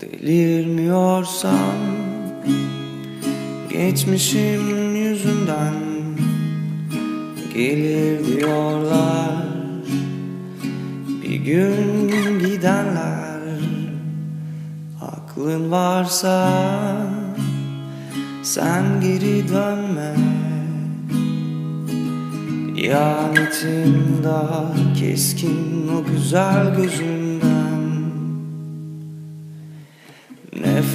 Delirmiyorsam Geçmişim yüzünden Gelir diyorlar. Bir gün gidenler Aklın varsa Sen geri dönme. İhanetin daha keskin o güzel gözünden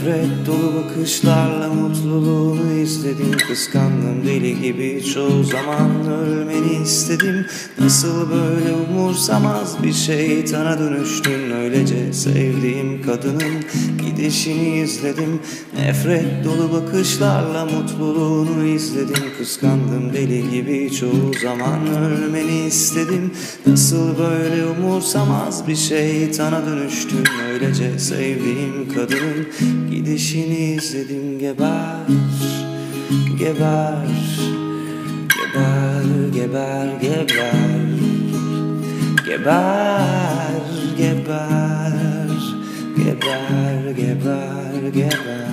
Nefret dolu bakışlarla mutluluğunu izledim. Kıskandım deli gibi çoğu zaman ölmeni istedim. Nasıl böyle umursamaz bir şeytana dönüştün. Öylece sevdiğim kadının gidişini izledim. Nefret dolu bakışlarla mutluluğunu izledim. Kıskandım deli gibi çoğu zaman ölmeni istedim. Nasıl böyle umursamaz bir şeytana dönüştün Öylece sevdiğim kadının gidişini izledim. Geber, geber, geber, geber Geber, geber, geber,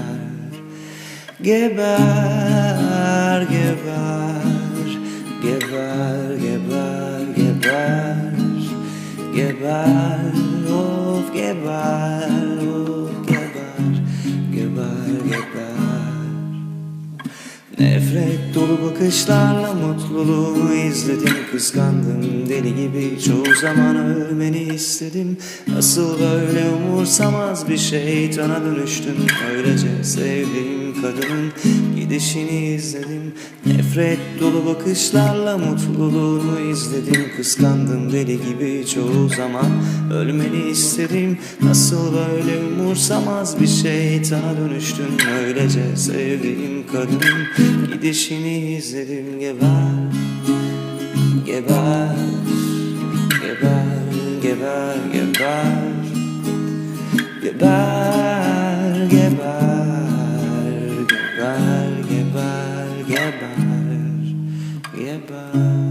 geber Geber, geber, geber, geber, geber of geber, Nefret dolu bakışlarla mutluluğumu izledim. Kıskandım deli gibi. Çoğu zaman ölmeni istedim. Nasıl böyle umursamaz bir şeytana dönüştün Öylece sevdiğim kadının gidişini izledim. Nefret dolu bakışlarla mutluluğumu izledim. Kıskandım deli gibi. Çoğu zaman ölmeni istedim. Nasıl böyle umursamaz bir şeytana dönüştün Öylece sevdiğim kadının gidişini izledim Geber, geber, geber, geber, geber Geber, geber, geber, geber, geber, geber